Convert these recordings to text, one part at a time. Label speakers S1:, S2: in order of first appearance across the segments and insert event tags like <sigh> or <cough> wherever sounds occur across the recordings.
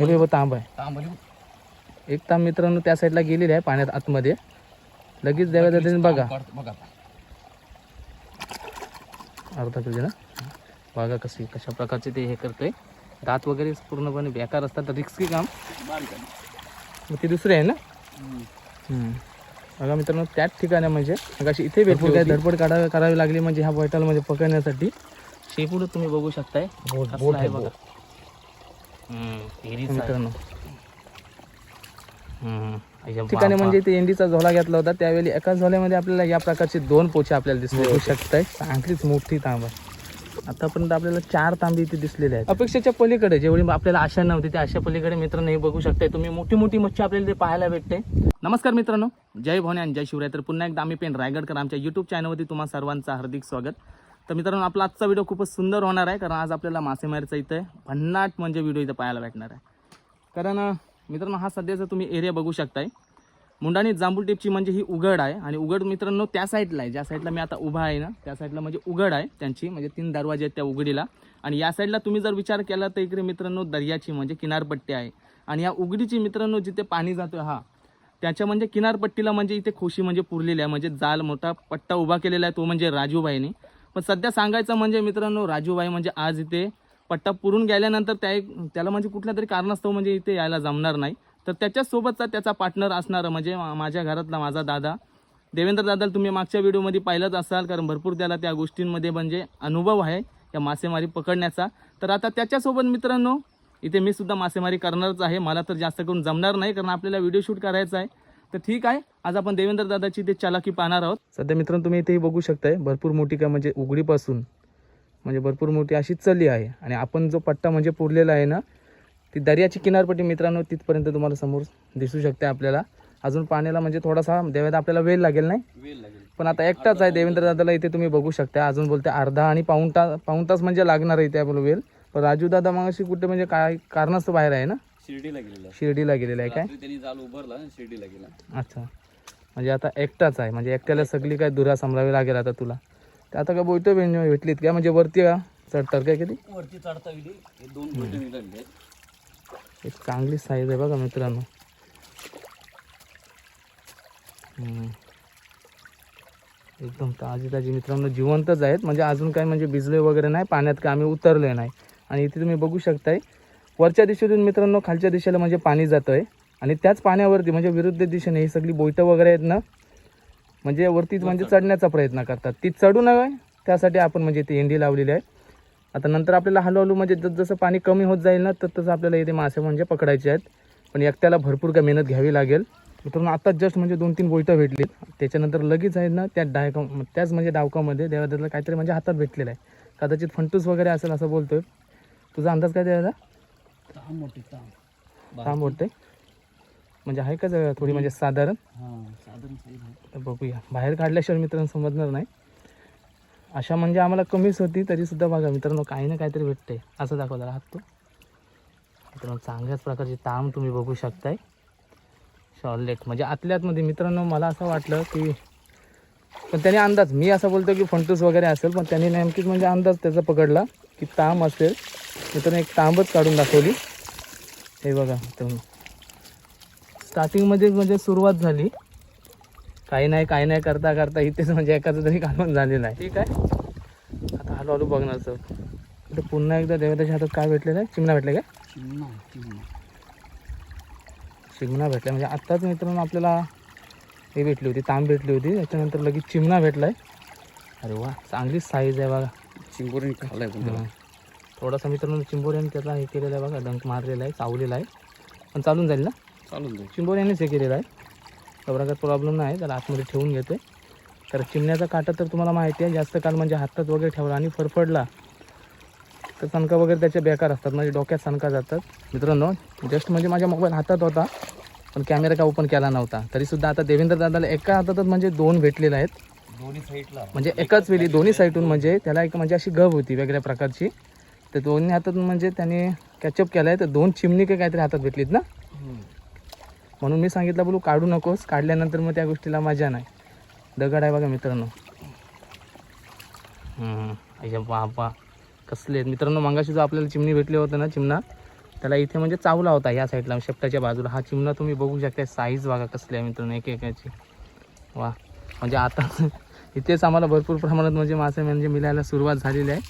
S1: हे बघ तांब आहे. एक तांब मित्रांनो त्या साईडला गेलेली आहे पाण्यात आतमध्ये. लगेच द्याव्या जाते बघा. अर्धा तुझे ना? बघा कशी कशा प्रकारचे ते हे करते दात वगैरे पूर्णपणे बेकार असतात रिस्की काम. मग ते दुसरे आहे ना. बघा मित्रांनो त्याच ठिकाणी म्हणजे अशी इथे भेटली काय धडपड काढा करावी लागली म्हणजे ह्या म्हणजे पकडण्यासाठी. शेपूड तुम्ही बघू शकताय. बघा.
S2: मित्रांनो.
S1: ठिकाणी म्हणजे ते एंडीचा झोला घेतला होता. त्यावेळी एकाच झोल्यामध्ये आपल्याला या प्रकारचे दोन पोचे आपल्याला दिसले बघू शकताय चांगलीच मोठी तांब आतापर्यंत आपल्याला चार तांबे इथे दिसलेले आहेत. अपेक्षेच्या पलीकडे जेवढी आपल्याला आशा नव्हती त्या आशा पलीकडे मित्रांनो हे बघू शकताय. तुम्ही मोठी मोठी मच्छी आपल्याला ते पाहायला भेटते. नमस्कार मित्रांनो. जय भवानी आणि जय शिवराय. तर पुन्हा एकदा आम्ही पेन रायगडकर आमच्या युट्यूब चॅनलवरती तुम्हा सर्वांचं हार्दिक स्वागत. तर मित्रांनो आपला आजचा व्हिडिओ खूपच सुंदर होणार आहे कारण आज आपल्याला मासेमारीचा इथं भन्नाट म्हणजे व्हिडिओ इथं पाहायला भेटणार आहे. कारण मित्रांनो हा सध्याचा तुम्ही एरिया बघू शकताय मुंडाणी जांभूळ टेपची म्हणजे ही उघड आहे आणि उघड मित्रांनो त्या साईडला आहे. ज्या साईडला मी आता उभा आहे ना त्या साईडला म्हणजे उघड आहे त्यांची म्हणजे तीन दरवाजे आहेत त्या उघडीला. आणि या साईडला तुम्ही जर विचार केला तर इकडे मित्रांनो दर्याची म्हणजे किनारपट्टी आहे. आणि या उघडीची मित्रांनो जिथे पाणी जातो हा त्याच्या म्हणजे किनारपट्टीला म्हणजे इथे खोशी म्हणजे पुरलेली आहे. म्हणजे जाल मोठा पट्टा उभा केलेला आहे तो म्हणजे राजूबाईने. पण सध्या सांगायचं म्हणजे मित्रांनो राजूबाई म्हणजे आज इथे पट्टा पुरून गेल्यानंतर त्या एक त्याला म्हणजे कुठल्या तरी कारणास्तव म्हणजे इथे यायला जमणार नाही. तर त्याच्यासोबतचा त्याचा पार्टनर असणारा म्हणजे माझ्या घरातला माझा दादा. देवेंद्र दादाला तुम्ही मागच्या व्हिडिओमध्ये पाहिलंच असाल कारण भरपूर त्याला त्या गोष्टींमध्ये म्हणजे अनुभव आहे या मासेमारी पकडण्याचा. तर आता त्याच्यासोबत मित्रांनो इथे मी सुद्धा मासेमारी करणारच आहे. मला तर जास्त करून जमणार नाही कारण आपल्याला व्हिडिओ शूट करायचा आहे. तर ठीक आहे. आज आपण देवेंद्र दादाची ते चालाकी पाहणार आहोत. सध्या मित्रांनो तुम्ही इथे बघू शकताय भरपूर मोठी का म्हणजे उघडीपासून म्हणजे भरपूर मोठी अशी चली आहे. आणि आपण जो पट्टा म्हणजे पुरलेला आहे ना ती दर्याची किनारपट्टी मित्रांनो तिथपर्यंत तुम्हाला समोर दिसू शकते आपल्याला. अजून पाण्याला म्हणजे थोडासा देवात आपल्याला वेळ लागेल नाही? पण आता एकटाच आहे देवेंद्र दादाला इथे तुम्ही बघू शकता अजून बोलते अर्धा आणि पाऊण तास पाऊण तास म्हणजे लागणार आहे इथे आपलं वेळ. पण राजू दादा मग अशी कुठे म्हणजे काय कारणास्तव बाहेर आहे ना?
S2: शिर्डीला गेलेला.
S1: शिर्डीला गेलेला आहे काय?
S2: रात्री त्यांनी जाल उभारला आणि शिर्डीला गेला.
S1: अच्छा. म्हणजे आता एकटाच आहे. म्हणजे एकट्याला सगळी काय दुरा सांभाळावी लागेल आता तुला. तर आता काय बोलतो भेटलीत काय? म्हणजे वरती का? चढतात काय किती
S2: वरती चढता गेली. हे दोन बोटे निघाले आहेत.
S1: एक चांगली साईज आहे बघा मित्रांनो. हम्म. एकदम ताजी ताजी मित्रांनो जिवंतच आहेत. म्हणजे अजून काय म्हणजे भिजले वगैरे नाही. पाण्यात काय आम्ही उतरले नाही. आणि इथे तुम्ही बघू शकताय वरच्या दिशेतून मित्रांनो खालच्या दिशेला म्हणजे पाणी जातं आहे आणि त्याच पाण्यावरती म्हणजे विरुद्ध दिशेने ही सगळी बोईटं वगैरे आहेत ना म्हणजे वरती म्हणजे चढण्याचा प्रयत्न करतात. ती चढू नये त्यासाठी आपण म्हणजे ती एंडी लावलेली आहे. आता नंतर आपल्याला हळूहळू म्हणजे जस जसं पाणी कमी होत जाईल ना तर तसं आपल्याला इथे मासे म्हणजे पकडायचे आहेत. पण एकट्याला भरपूर काय मेहनत घ्यावी लागेल. मित्रांनो आत्ताच जस्ट म्हणजे दोन तीन बोईटं भेटली. त्याच्यानंतर लगेच आहेत ना त्या डायका त्याच म्हणजे डावकामध्ये देवादाला काहीतरी म्हणजे हातात भेटलेलं आहे. कदाचित फंटूस वगैरे असेल असं बोलतोय. तुझा अंदाज काय द्यायला
S2: ताम मोठी ताम
S1: बोलतोय म्हणजे आहे का जरा थोडी म्हणजे साधारण?
S2: हा
S1: तर बघूया. बाहेर काढल्याशिवाय मित्रांनो समजणार नाही. अशा म्हणजे आम्हाला कमीच होती तरी सुद्धा बघा मित्रांनो काही ना काहीतरी भेटते असं दाखवला हात तो. मित्रांनो चांगल्याच प्रकारची ताम तुम्ही बघू शकताय. शॉर्लेट म्हणजे आतल्या आतमध्ये मित्रांनो मला असं वाटलं की पण त्याने अंदाज मी असं बोलतो की फंटूस वगैरे असेल पण त्याने नेमकीच म्हणजे अंदाज त्याचा पकडला. की ताम असेल मित्रांनो एक तांबच काढून दाखवली. हे बघा मित्रांनो स्टार्टिंगमध्ये म्हणजे सुरुवात झाली. काही नाही काही नाही करता करता इथेच म्हणजे एकाचं तरी कालवण झालेलं आहे ठीक आहे. आता हळूहळू बघणार सर. तर पुन्हा एकदा देवताच्या हातात काय भेटलेलं आहे? चिमणा भेटले काय
S2: चिमणा चिमणा.
S1: चिमणा भेटला म्हणजे आत्ताच मित्रांनो आपल्याला हे भेटली होती तांब भेटली होती. त्याच्यानंतर लगेच चिमणा भेटला आहे अरे वा चांगली साईज आहे बघा.
S2: चिंबोरी खाल्लाय पण त्याला.
S1: थोडासा मित्रांनो चिंबोऱ्याने त्याचा हे केलेला आहे बघा डंक मारलेला आहे चावलेला आहे. पण चालून जाईल ना?
S2: चालून जाईल.
S1: चिंबोऱ्यानेच हे केलेलं आहे. एवढा काही प्रॉब्लेम नाही त्याला आतमध्ये ठेवून घेते तर चिमण्याचा काटा तर तुम्हाला माहिती आहे जास्त काल म्हणजे हातात वगैरे ठेवला आणि फरफडला. तर सणका वगैरे त्याचे बेकार असतात म्हणजे डोक्यात सणका जातात. मित्रांनो जस्ट म्हणजे माझ्या मोबाईल हातात होता पण कॅमेरा काय ओपन केला नव्हता. तरीसुद्धा आता देवेंद्र दादाला एका हातातच म्हणजे दोन भेटलेले आहेत.
S2: दोन्ही साईडला.
S1: म्हणजे एकाच वेळी दोन्ही साईडून म्हणजे त्याला एक म्हणजे अशी गब होती वेगळ्या प्रकारची. तर दोन्ही हातातून म्हणजे त्याने कॅचअप केला आहे तर दोन चिमणी काही काहीतरी हातात भेटलीत ना? म्हणून मी सांगितलं बोलू काढू नकोस काढल्यानंतर मग त्या गोष्टीला मजा नाही. दगड आहे बघा मित्रांनो. अय्या बाबा कसले मित्रांनो मंगाशी जो आपल्याला चिमणी भेटले होते ना चिमणा त्याला इथे म्हणजे चावला होता या साईडला शेपटाच्या बाजूला. हा चिमणा तुम्ही बघू शकता साईज बघा कसली आहे मित्रांनो एक एकाची वा म्हणजे आता इथेच आम्हाला भरपूर प्रमाणात म्हणजे मासे म्हणजे मिळायला सुरुवात झालेली आहे.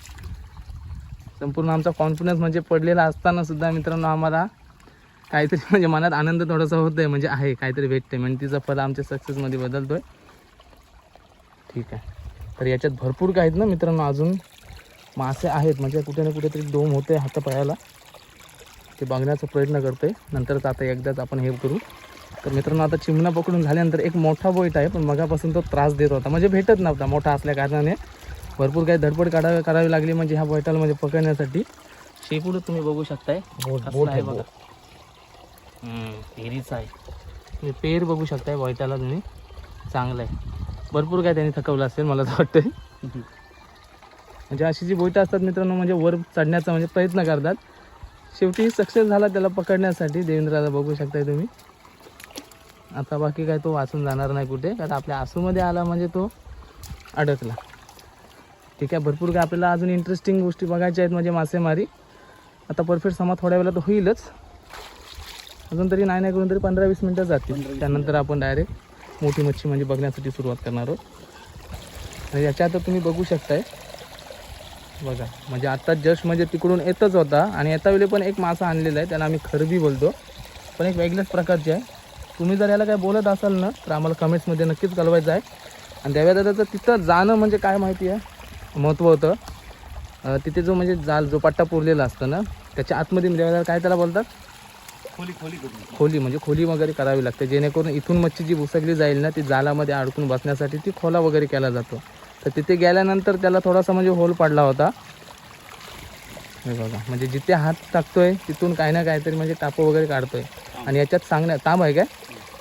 S1: संपूर्ण आमचा कॉन्फिडन्स म्हणजे पडलेला असताना सुद्धा मित्रांनो आम्हाला काहीतरी <laughs> म्हणजे मनात आनंद थोडासा होत आहे म्हणजे आहे काहीतरी भेटते म्हणजे तिचा फल आमच्या सक्सेसमध्ये बदलतोय. ठीक आहे. तर याच्यात भरपूर काय आहेत ना मित्रांनो अजून मासे आहेत. म्हणजे कुठे ना कुठेतरी डोम होते हातापायाला. ते बघण्याचा प्रयत्न करतोय. नंतरच आता एकदाच आपण हे करू. तर मित्रांनो आता चिमणा पकडून झाल्यानंतर एक मोठा बोईट आहे पण मगापासून तो त्रास देत होता. म्हणजे भेटत नव्हता मोठा असल्या कारणाने. भरपूर काही धडपड काढावी करावी लागली म्हणजे ह्या बोईटाला म्हणजे पकडण्यासाठी शेपूड तुम्ही बघू शकताय. कसला आहे बघा. पेरीचा आहे. तुम्ही पेर बघू शकताय बोईटाला तुम्ही. चांगलं आहे. भरपूर काय त्यांनी थकवलं असेल मला तर वाटतंय. म्हणजे अशी जी बोईटं असतात मित्रांनो म्हणजे वर चढण्याचा म्हणजे प्रयत्न करतात. शेवटी सक्सेस झाला त्याला पकडण्यासाठी. देवेंद्राला बघू शकताय तुम्ही. आता बाकी काय तो वाचून जाणार नाही कुठे. कारण आपल्या आसूमध्ये आला म्हणजे तो अडकला. ठीक आहे भरपूर काय आपल्याला अजून इंटरेस्टिंग गोष्टी बघायच्या आहेत म्हणजे मासेमारी. आता परफेक्ट समा थोड्या वेळेला तर होईलच. अजून तरी नाही नाही करून तरी पंधरा वीस मिनटं जातील. त्यानंतर आपण डायरेक्ट मोठी मच्छी म्हणजे बघण्यासाठी सुरुवात करणार आहोत. याच्या आता तुम्ही बघू शकताय. बघा म्हणजे आता जस्ट म्हणजे तिकडून येतच होता. आणि येता वेळी पण एक मासा आणलेला आहे त्याला आम्ही खरबी बोलतो. पण एक वेगळ्याच प्रकारचे आहे. तुम्ही जर याला काय बोलत असाल ना तर आम्हाला कमेंट्समध्ये नक्कीच कळवायचं आहे. आणि देव्यादादाचं तिथं जाणं म्हणजे काय माहिती आहे? महत्त्व होतं. तिथे जो म्हणजे जाल जो पट्टा पुरलेला असतं ना त्याच्या आतमध्ये देव्यादादा काय त्याला बोलतात?
S2: खोली खोली
S1: खोली म्हणजे खोली वगैरे करावी लागते. जेणेकरून इथून मच्छी जी भुसकली जाईल ना ती जालामध्ये अडकून बसण्यासाठी ती खोला वगैरे केला जातो. तर तिथे गेल्यानंतर त्याला थोडासा म्हणजे होल पडला होता. हे बघा म्हणजे जिथे हात टाकतोय तिथून काही ना काहीतरी म्हणजे टापं वगैरे काढतोय. आणि याच्यात सांगण्या तांब आहे काय?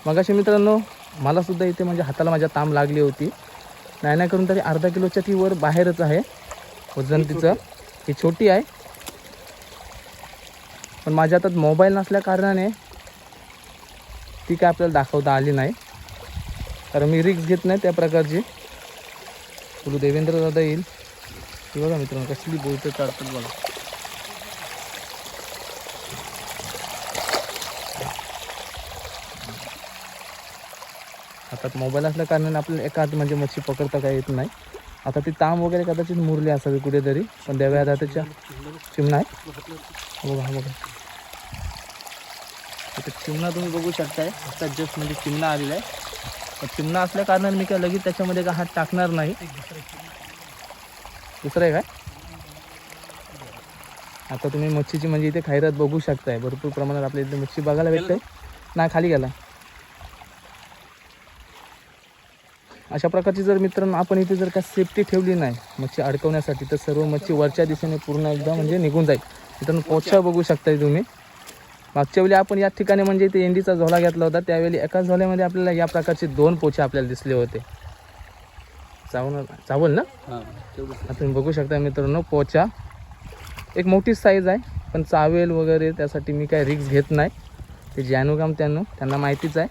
S1: मग अशी मित्रांनो मलासुद्धा इथे म्हणजे हाताला माझ्या ताम लागली होती. नाही नाही करून तरी अर्धा किलोच्या ती वर बाहेरच आहे. वजन तिचं ही छोटी आहे. पण माझ्या हातात मोबाईल नसल्या कारणाने ती काय आपल्याला दाखवता आली नाही. कारण मी रिक्स घेत नाही त्या प्रकारची. गुरु देवेंद्र दादा येईल. बघा मित्रांनो कसली बोलते चालतं बघा. हातात मोबाईल असल्या कारणाने आपल्याला एका हात म्हणजे मच्छी पकडता काय येत नाही. आता ती ताम वगैरे कदाचित मुरली असावी कुठेतरी पण देव्या त्याच्या चिमणा आहे हो बघा हो बघा. इथे चिमणा तुम्ही बघू शकताय. आता जस्ट म्हणजे चिमणा आलेला आहे. चिमणा असल्या कारणाने मी काय लगेच त्याच्यामध्ये काय हात टाकणार नाही. दुसरं आहे काय? आता तुम्ही मच्छीची म्हणजे इथे खैरात बघू शकताय. भरपूर प्रमाणात आपल्या इथे मच्छी बघायला भेटते नाही खाली गेला. अशा प्रकारची जर मित्रांनो आपण इथे जर का सेफ्टी ठेवली नाही मच्छी अडकवण्यासाठी तर सर्व मच्छी वरच्या दिशेने पूर्ण एकदा म्हणजे निघून जाईल. मित्रांनो पोचा बघू शकताय तुम्ही. मागच्या वेळी आपण या ठिकाणी म्हणजे इथे एंडीचा झोला घेतला होता त्यावेळी एकाच झोल्यामध्ये आपल्याला या प्रकारचे दोन पोचे आपल्याला दिसले होते. चावणार चावल ना? तुम्ही बघू शकता मित्रांनो पोचा एक मोठी साईज आहे पण चावेल वगैरे त्यासाठी मी काय रिक्स घेत नाही. ते ज्यानू काम त्यानू त्यांना माहितीच आहे.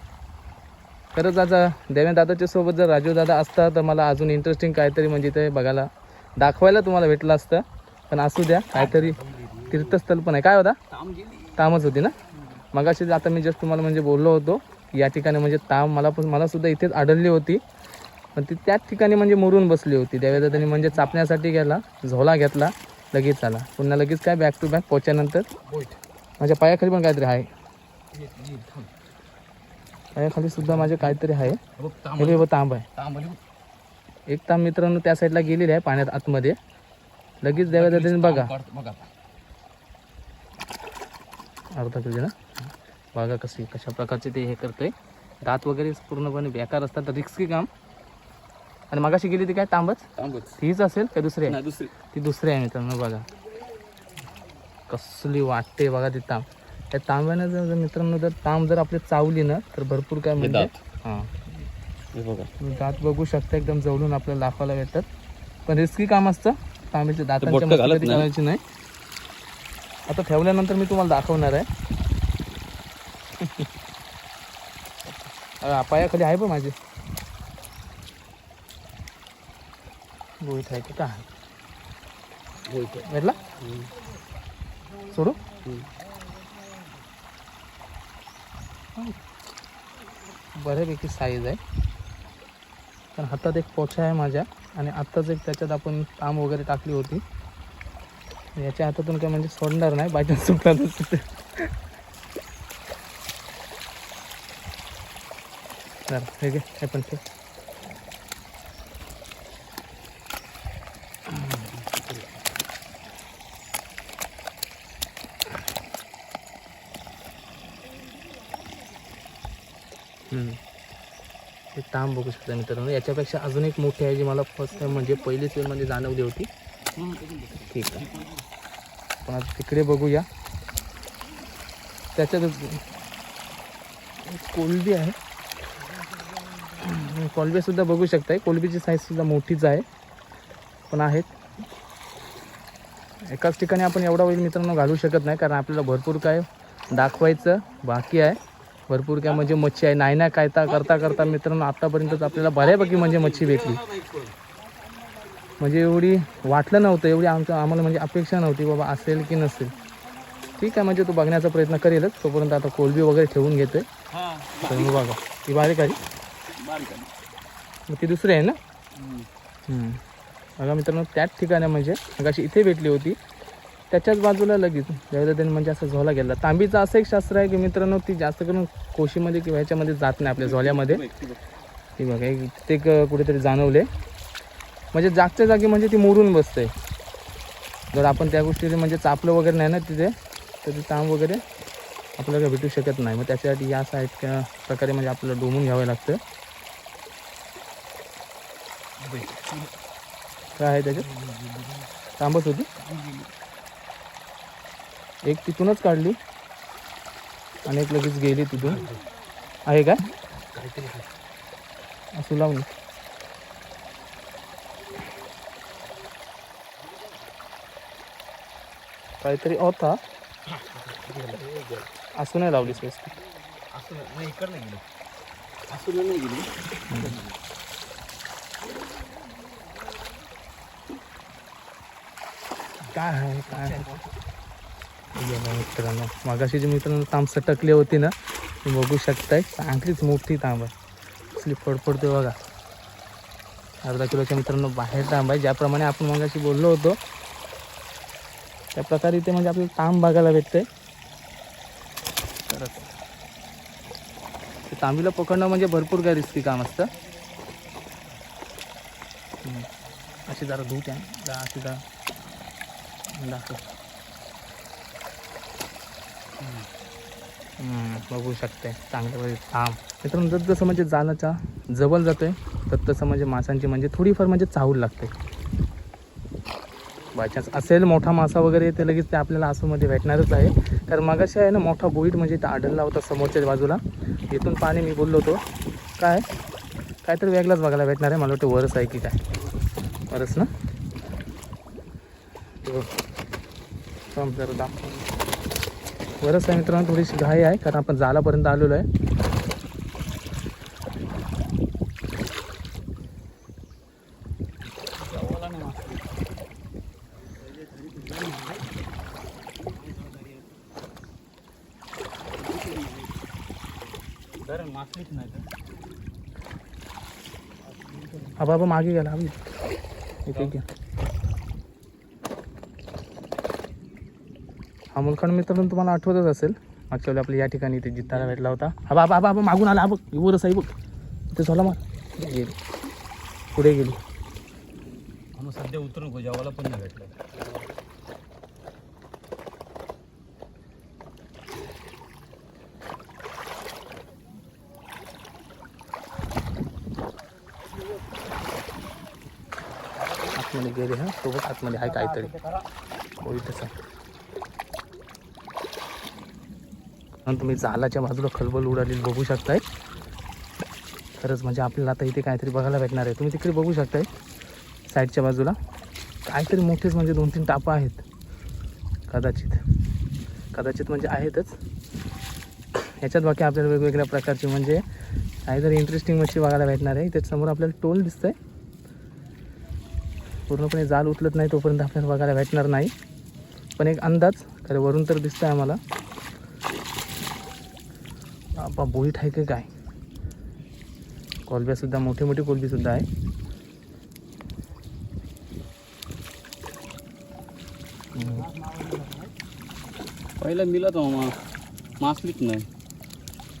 S1: खरंच आता देवेंद्र दादाच्या सोबत जर राजू दादा असता तर मला अजून इंटरेस्टिंग काहीतरी म्हणजे ते बघायला दाखवायला तुम्हाला भेटलं असतं. पण असू द्या काहीतरी तीर्थस्थळ पण आहे. काय होता? तामच होती ना? मगाशी आता मी जस्ट तुम्हाला म्हणजे बोललो होतो की या ठिकाणी म्हणजे ताम मला पण मला सुद्धा इथेच आढळली होती. पण ती त्याच ठिकाणी म्हणजे मुरून बसली होती. त्यावेळेला म्हणजे चापण्यासाठी गेला झोला घेतला लगेच आला. पुन्हा लगेच काय बॅक टू बॅक पोहोच्यानंतर
S2: बोईट
S1: माझ्या पायाखाली पण काहीतरी आहे.
S2: ये.
S1: पायाखाली सुद्धा माझ्या काहीतरी आहे. हे बघ तांब आहे. एक तांब मित्रांनो त्या साईडला गेलेली आहे पाण्यात आतमध्ये. लगेच द्याव्या
S2: ताम काढतो, बघ.
S1: अर्धा तुझे ना? बघा कशी कशा प्रकारचे ते हे करतोय. दात वगैरे पूर्णपणे बेकार असतात रिस्की काम. आणि मगाशी गेली ती काय तांबच?
S2: तांबच.
S1: तीच असेल का दुसरी आहे?
S2: दुसरी.
S1: ती दुसरी आहे मित्रांनो बघा. कसली वाटते बघा ती तांब. त्या तांब्यानं जर मित्रांनो जर तांब जर आपली चावली ना तर भरपूर काय म्हणजे.
S2: हां. बघा.
S1: तुम्ही दात बघू शकता एकदम जवळून आपल्याला दाखवायला भेटतात. पण रिस्की काम असतं. तांब्याच्या दातांच्या कधी
S2: नाही.
S1: आता ठेवल्यानंतर मी तुम्हाला दाखवणार आहे. अरे, पायाखाली आहे पण माझे. गोळीत आहे की?
S2: बोईट
S1: भेटला? सोडू? बऱ्यापैकी साईज आहे. पण हातात एक पोछा आहे माझ्या आणि आत्ताच एक त्याच्यात आपण ताम वगैरे टाकली होती. याच्या हातातून काय म्हणजे सोडणार नाही बायचान्स सुटला तर सुटेल. हे पण ठीक ते हे ताम बघू शकता मित्रांनो. याच्यापेक्षा अजून एक मोठी आहे जी मला फर्स्ट टाइम म्हणजे पहिलीच वेळ म्हणजे जाणवली होती. ठीक आहे. पण आता तिकडे बघूया. त्याच्यात कोलबी आहे. कोलबीसुद्धा बघू शकताय. कोलबीची साईजसुद्धा मोठीच आहे. पण आहेत. एकाच ठिकाणी आपण एवढा वेळ मित्रांनो घालू शकत नाही. कारण आपल्याला भरपूर काय दाखवायचं बाकी आहे. भरपूर काय म्हणजे मच्छी आहे. नाही ना काय ता करता करता मित्रांनो आत्तापर्यंतच आपल्याला बऱ्यापैकी म्हणजे मच्छी भेटली. म्हणजे एवढी वाटलं नव्हतं एवढी आमचं आम्हाला म्हणजे अपेक्षा नव्हती बाबा असेल की नसेल. ठीक आहे म्हणजे तो बघण्याचा प्रयत्न करेलच. तोपर्यंत आता कोलबी वगैरे ठेवून घेतोय. तर मग बघा ती बारीक आहे. मग ती दुसरी आहे ना. बघा मित्रांनो त्याच ठिकाणी म्हणजे मगाशी इथे भेटली होती. त्याच्याच बाजूला लगेच. ज्यावेळेला म्हणजे असं झोला गेला तांबीचं असं एक शास्त्र आहे की मित्रांनो ती जास्त करून कोशीमध्ये किंवा ह्याच्यामध्ये जात नाही आपल्या झोल्यामध्ये. ती बघा एक ते क- कुठेतरी जाणवले. म्हणजे जागच्या जागी म्हणजे ती मोडून बसते. जर आपण त्या गोष्टी म्हणजे चापलं वगैरे नाही ना तिथे तर ते तांब वगैरे आपल्याला भेटू शकत नाही. मग त्याच्यासाठी या साईड प्रकारे म्हणजे आपल्याला डोमून घ्यावं लागतं. काय आहे त्याच्यात? तांबच होती? एक तिथूनच काढली. आणि एक लगेच गेली तिथून. आहे का? असू लावून. काहीतरी होता. असू नाही लावली व्यवस्थित
S2: नाही नाही नाही गेली
S1: काय आहे काय आहे? मित्रांनो. मागाशी जे मित्रांनो तांब टकली होती ना ते बघू शकताय. चांगलीच मोठी तांब आहे. असली फडफडते बघा. अर्धा किलोच्या मित्रांनो बाहेर तांब आहे. ज्याप्रमाणे आपण मगाशी बोललो होतो त्या प्रकारे इथे म्हणजे आपल्याला तांब बघायला भेटते खरंच. ते तांबीला पकडणं म्हणजे भरपूर काय रिस्की काम असतं. अशी जरा धूत आहे. अशी जरा दाखव हम्म, बघू शकते. चांगल्या म्हणजे वेळी थांब. मित्रांनो जर जसं म्हणजे जालाच्या जवळ जातोय तर तसं म्हणजे माशांची म्हणजे थोडीफार म्हणजे चाहूल लागते. बायचान्स असेल मोठा मासा वगैरे ते लगेच ते आपल्याला आसूमध्ये भेटणारच आहे. कारण मगाशी आहे ना मोठा बोईट म्हणजे इथं आढळला होता समोरच्या बाजूला. इथून पाणी मी बोललो होतो. काय? काहीतरी वेगळाच बघायला भेटणार आहे. मला वाटतं वरच आहे की काय? वरच ना? हो. थांब जरा दाखव बरंच आहे मित्रांनो थोडीशी घाई आहे कारण आपण जालापर्यंत आलेलो आहे. हा बाबा मागे गेला. इथे घ्या हा मुलखांड मित्रांनो तुम्हाला आठवतच असेल मागच्या वेळी आपल्या या ठिकाणी इथे जितारा भेटला होता. हा बाबा बाबा मागून आला हा बघ वरच आहे बघ. इथे झाला मार. गेली. पुढे गेली.
S2: म्हणून सध्या उतरून गोजावाला पण नाही भेटलं.
S1: आतमध्ये गेले हा. सोबत आतमध्ये आहे काहीतरी. हो इथंच आहे आणि तुम्ही जालाच्या बाजूला खलबल उडालेली बघू शकताय. खरंच म्हणजे आपल्याला आता इथे काहीतरी बघायला भेटणार आहे. तुम्ही तिकडे बघू शकताय साईडच्या बाजूला. काहीतरी मोठेच म्हणजे दोन तीन टापं आहेत. कदाचित. कदाचित म्हणजे आहेतच. ह्याच्यात बाकी आपल्याला वेगवेगळ्या प्रकारची म्हणजे काहीतरी इंटरेस्टिंग मच्छी बघायला भेटणार आहे. त्याच्यासमोर आपल्याला टोल दिसतंय. पूर्णपणे जाल उचलत नाही तोपर्यंत आपल्याला बघायला भेटणार नाही. पण एक अंदाज खरं वरून तर दिसतं आहे आम्हाला. बाबा बोईट आहे का काय कोलब्या सुद्धा मोठी मोठी कोलबी सुद्धा आहे हम्म.
S2: पहिला मिला तो मासलीच नाही।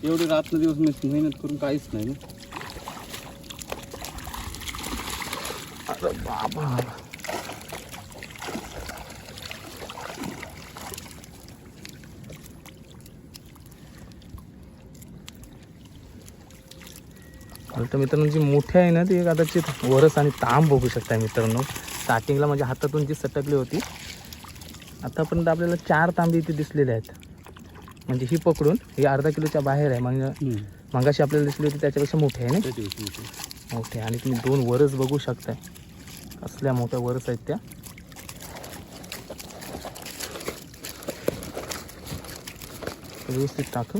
S2: एवढी रात्र दिवस मी मेहनत करून काहीच नाही ना।
S1: अरे बाबा। तर मित्रांनो जी मोठी आहे ना ती कदाचित वरस आणि तांब बघू शकता मित्रांनो. स्टार्टिंगला माझ्या हातातून जी सटकली होती आतापर्यंत आपल्याला चार तांबे इथे दिसलेले आहेत. म्हणजे ही पकडून ही अर्धा किलोच्या बाहेर आहे. म्हणजे मगाशी आपल्याला दिसली होती त्याच्यापेक्षा मोठी आहे ना?
S2: मोठी.
S1: आणि तुम्ही दोन वरस बघू शकताय. कसल्या मोठ्या वरस आहेत त्या. व्यवस्थित टाकू.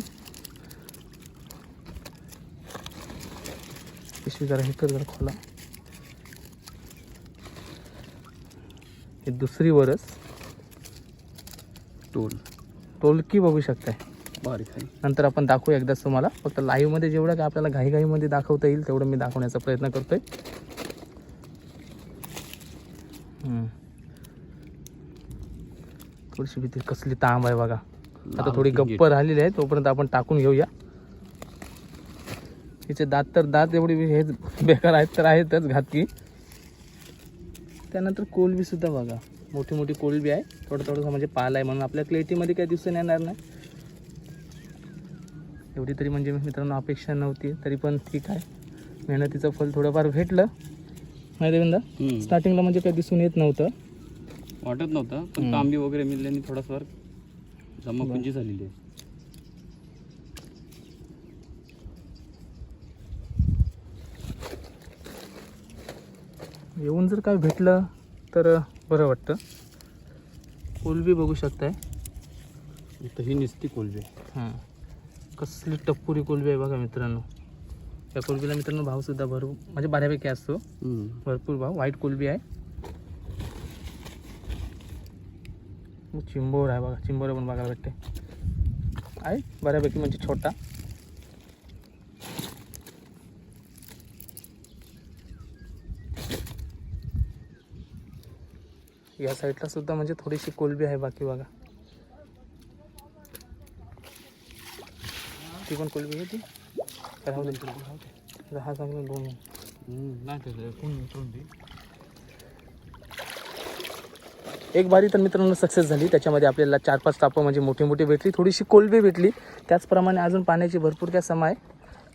S1: पिशवी जरा हे कर जरा खोला। ही दुसरी वरस।
S2: टोल।
S1: टोलकी बघू शकताय.
S2: बारीक आहे.
S1: नंतर आपण दाखवू एकदाच तुम्हाला. फक्त लाईव्हमध्ये जेवढं काय आपल्याला घाईघाईमध्ये दाखवता येईल तेवढं मी दाखवण्याचा प्रयत्न करतोय. थोडीशी भीती कसली तांब आहे बघा. आता थोडी गप्प राहिलेली आहे तोपर्यंत आपण टाकून घेऊया. तिचे दात तर दात एवढी हे बेकार आहेत तर आहेतच घातकी. त्यानंतर कोलबी सुद्धा बघा. मोठी मोठी कोलबी आहे. थोडं थोडंसं म्हणजे पाल आहे म्हणून. आपल्या क्लेटीमध्ये काही दिसून येणार नाही. एवढी तरी म्हणजे मित्रांनो अपेक्षा नव्हती तरी पण ठीक आहे. मेहनतीचं फल थोडंफार भेटलं. नाही
S2: हम्म.
S1: स्टार्टिंगला म्हणजे काही दिसून येत नव्हतं.
S2: वाटत नव्हतं पण. तांबी वगैरे मिळल्याने थोडाफार जमापुंजी झालेली आहे.
S1: येऊन जर काय भेटलं तर बरं वाटतं. कोलबी बघू शकताय.
S2: इथं ही निस्ती कोलबी.
S1: हां. कसली टप्पुरी कोलबी आहे बघा मित्रांनो. त्या कोलबीला मित्रांनो भावसुद्धा भरपूर म्हणजे बऱ्यापैकी असतो. भरपूर भाव. व्हाईट कोलबी आहे. चिंबोर आहे बघा. चिंबोर पण बघायला भेटते. आहे बऱ्यापैकी म्हणजे छोटा. या साईडला सुद्धा म्हणजे थोडीशी कोलबी आहे बाकी बघा. ती पण कोलबी आहे ती? राहू दे हा चांगलं दोन एक बारी तर मित्रांनो सक्सेस झाली. त्याच्यामध्ये आपल्याला चार पाच तापं म्हणजे मोठी मोठी भेटली. थोडीशी कोलबी भेटली. त्याचप्रमाणे अजून पाण्याची भरपूर काय समा आहे.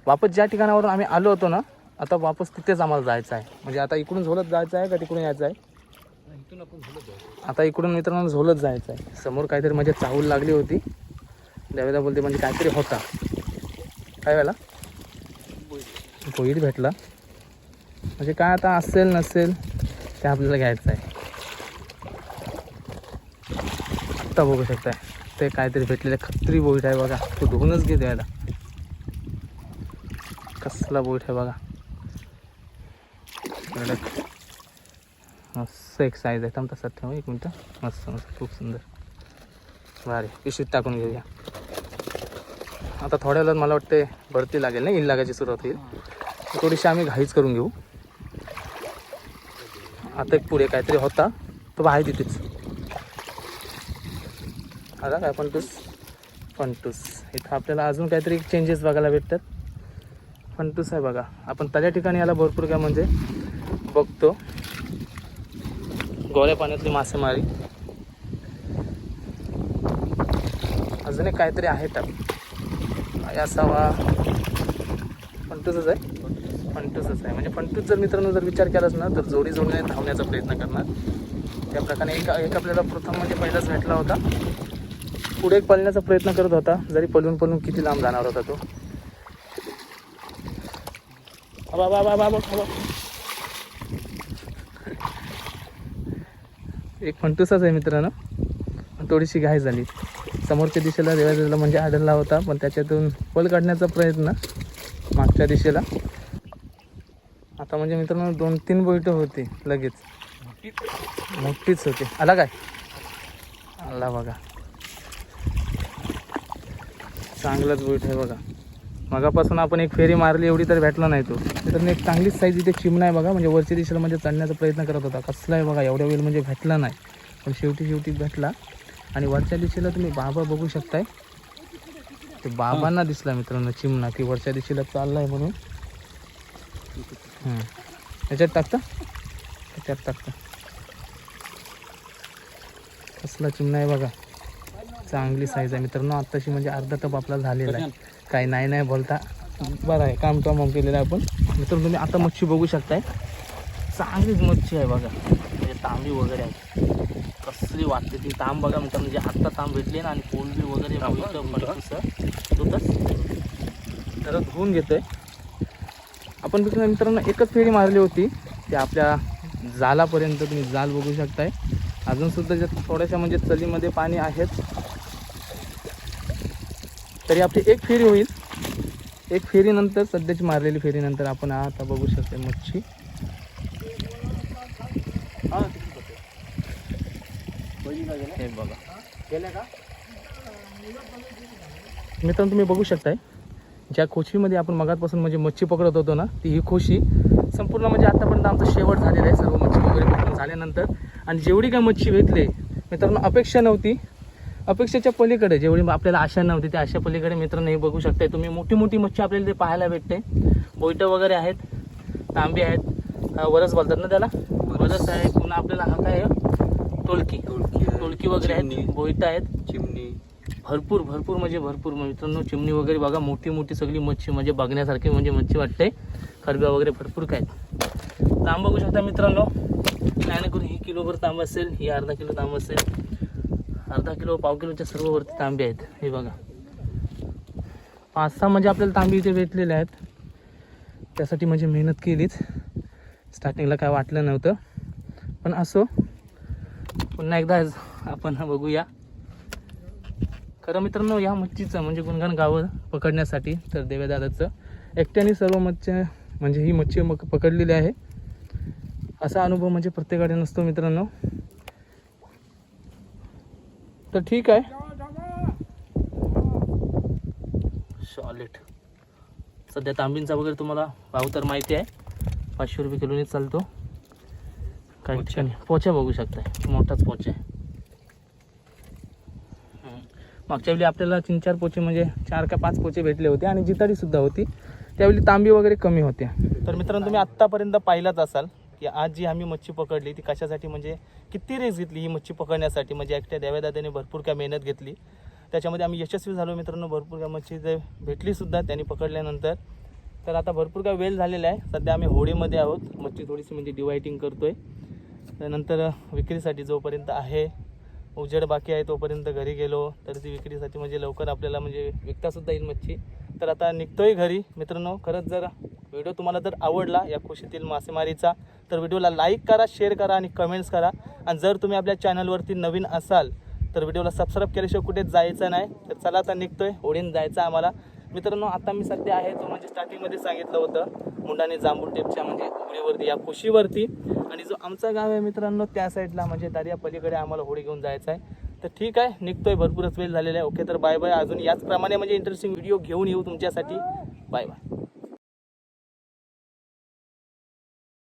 S1: वापस ज्या ठिकाणावरून आम्ही आलो होतो ना आता वापस तिथेच आम्हाला जायचं आहे. म्हणजे आता इकडून झोलत जायचं आहे का तिकडून यायचं आहे
S2: इथून आपण झोलत जाऊ.
S1: आता इकडून मित्रांनो झोलत जायचं आहे. समोर काहीतरी म्हणजे चाहूल लागली होती. देवेदा बोलते म्हणजे काहीतरी होता. काय वेळेला कोईट भेटला. म्हणजे काय आता असेल नसेल ते आपल्याला घ्यायचं आहे. आता बघू शकताय. ते काहीतरी भेटलेले खत्री बोईट आहे बघा. तो धुवूनच घे द्यायला कसला बोईट आहे बघा. मस्त एक साईज आहे. थांब तसाच ठेव एक मिनटं. मस्त मस्त. खूप सुंदर. भारी. पिशवीत टाकून घेऊया. आता थोड्या वेळात मला वाटते भरती लागेल ना इन लागायची सुरुवात होईल. थोडीशी आम्ही घाईच करून घेऊ. आता एक पुढे काहीतरी होता. तो आहे तिथेच. आला काय पंटूस पंटूस इथं आपल्याला अजून काहीतरी चेंजेस बघायला भेटतात. पंटूस आहे बघा. आपण त्याच्या ठिकाणी याला भरपूर काय म्हणजे बघतो. गोळ्या पाण्यातली मासेमारी. अजून एक काहीतरी आहे टाक काय असावा फंटूसच आहे. फंटूसच आहे. म्हणजे फंटूस जर मित्रांनो जर विचार केलाच ना तर जोडी जोडीने धावण्याचा प्रयत्न करणार. त्या प्रकारे एक एक आपल्याला प्रथम म्हणजे पहिलाच भेटला होता. पुढे एक पळण्याचा प्रयत्न करत होता. जरी पलून पलून किती लांब जाणार होता तो. अबा, बाबा बाबा. एक फंटूसाच आहे मित्रांनो. पण थोडीशी घाई झाली. समोरच्या दिशेला देवाला म्हणजे आढळला होता पण त्याच्यातून पल काढण्याचा प्रयत्न मागच्या दिशेला. आता म्हणजे मित्रांनो दोन तीन बोईटं होती लगेच. मोठीच होती. आला काय? आला बघा. चांगलाच बोईट आहे बघा. मगापासून आपण एक फेरी मारली एवढी तर भेटला नाही तो. तर एक चांगलीच साईज इथे चिमणा आहे बघा म्हणजे वरच्या दिशेला म्हणजे चढण्याचा प्रयत्न करत होता. कसला आहे बघा एवढ्या वेळ म्हणजे भेटला नाही. पण शेवटी शेवटी भेटला. आणि वरच्या दिशेला तुम्ही बाबा बघू शकताय. ते बाबांना दिसला मित्रांनो चिमणा की वरच्या दिशेला चाललाय म्हणून. त्याच्यात याच्यात टाकता? त्याच्यात टाकता. कसला चिमणा आहे बघा. चांगली साईज आहे मित्रांनो. आत्ताशी म्हणजे अर्धा टप आपला झालेला आहे. काही नाही नाही बोलता. बरं आहे काम काम केलेलं आहे आपण. मित्रांनो तुम्ही आता मच्छी बघू शकताय. चांगलीच मच्छी आहे बघा. म्हणजे तांबी वगैरे आहे. कसली वाटते ती तांब बघा मित्रांनो म्हणजे आत्ता तांब भेटली ना आणि कोलबी वगैरे तर धुवून घेतोय. आपण फक्त मित्रांनो एकच फेरी मारली होती. ते आपल्या जालापर्यंत तुम्ही जाल बघू शकताय. अजून सुद्धा ज्या थोड्याशा म्हणजे चलीमध्ये पाणी आहेत. तरी आपली एक फेरी होईल. एक फेरीनंतर सध्याची मारलेली फेरीनंतर आपण आता बघू शकतो मच्छी. हे बघा. मित्रांनो तुम्ही बघू शकताय ज्या खोशीमध्ये आपण मगातपासून म्हणजे मच्छी पकडत होतो ना ती ही खोशी संपूर्ण म्हणजे आतापर्यंत आमचं शेवट झालेलं आहे. सर्व मच्छी वगैरे पकडून झाल्यानंतर. आणि जेवढी काय मच्छी भेटले मित्रांनो अपेक्षा नव्हती. अपेक्षेच्या पलीकडे जेवढी आपल्याला आशा नव्हती त्या आशा पलीकडे मित्रांनो हे बघू शकताय. तुम्ही मोठी मोठी मच्छी आपल्याला ते पाहायला भेटते. बोईटं वगैरे आहेत तांबे आहेत. वरस बोलतात ना त्याला? वरस. आहे पुन्हा आपल्याला हा काय? टोलकी. टोलकी वगैरे आहेत बोईटं आहेत.
S2: चिमणी.
S1: भरपूर भरपूर म्हणजे भरपूर. मित्रांनो चिमणी वगैरे बघा मोठी मोठी सगळी मच्छी म्हणजे बघण्यासारखी म्हणजे मच्छी वाटते. खरब्या वगैरे भरपूर काय तांब बघू शकता मित्रांनो. नाही ना करून ही किलोभर तांब असेल ही अर्धा किलो तांब असेल. अर्धा किलो पाव किलोच्या सर्व वरती तांबे आहेत. हे बघा. पाच सहा म्हणजे आपल्याला तांबे इथे भेटलेले आहेत. त्यासाठी म्हणजे मेहनत केलीच. स्टार्टिंगला काय वाटलं नव्हतं. पण असो पुन्हा एकदा आपण बघूया. खरं मित्रांनो या मच्छीचं म्हणजे गुणगान गावं पकडण्यासाठी तर देवेदादाचं एकट्याने सर्व मच्छ्या म्हणजे ही मच्छी मग पकडलेली आहे. असा अनुभव म्हणजे प्रत्येकाकडे नसतो मित्रांनो. तर ठीक आहे. सॉलिड सध्या तांबींचा वगैरे तुम्हाला भाव तर माहिती आहे. पाचशे रुपये किलोने चालतो. काही ठिकाणी पोचा बघू शकताय. मोठाच पोचा आहे. मागच्या वेळी आपल्याला तीन चार पोचे म्हणजे चार का पाच पोचे भेटले होते आणि जिताडी सुद्धा होती. त्यावेळी तांबी वगैरे कमी होत्या. तर मित्रांनो तुम्ही आत्तापर्यंत पाहिलाच असाल. की आज जी आम्ही मच्छी पकडली ती कशासाठी म्हणजे किती रेस घेतली ही मच्छी पकडण्यासाठी? म्हणजे एकट्या देव्यादात्याने भरपूर काय मेहनत घेतली. त्याच्यामध्ये आम्ही यशस्वी झालो मित्रांनो भरपूर काय मच्छी जे भेटलीसुद्धा त्यांनी पकडल्यानंतर. तर आता भरपूर काय वेळ झालेला आहे. सध्या आम्ही होडीमध्ये आहोत. मच्छी थोडीशी म्हणजे डिवायटिंग करतो आहे त्यानंतर विक्रीसाठी जोपर्यंत आहे उजेड बाकी आहे तोपर्यंत घरी गेलो. तर ती विक्रीसाठी म्हणजे लवकर आपल्याला म्हणजे विकतासुद्धा येईल मच्छी. तर आता निघतोय घरी. मित्रांनो खरंच जर व्हिडिओ तुम्हाला जर आवडला या खुशीतील मासेमारीचा तर व्हिडिओला लाईक करा शेअर करा आणि कमेंट्स करा. आणि जर तुम्ही आपल्या चॅनलवरती नवीन असाल तर व्हिडिओला सबस्क्राईब केल्याशिवाय कुठे जायचं नाही. तर चला आता निघतोय ओढीन जायचं आम्हाला. मित्रांनो आता मी सध्या आहे तो म्हणजे स्टार्टिंगमध्ये सांगितलं होतं मुंडाने जांभूळ टेपच्या म्हणजे उघडीवरती या खुशीवरती. आणि जो आमचा गाव आहे मित्रांनो त्या साईडला म्हणजे दर्या पलीकडे आम्हाला होडी घेऊन जायचं आहे. तर ठीक आहे निघतोय भरपूरच वेळ झालेला आहे. ओके तर बाय बाय अजून याचप्रमाणे म्हणजे इंटरेस्टिंग व्हिडिओ घेऊन येऊ तुमच्यासाठी. Bye bye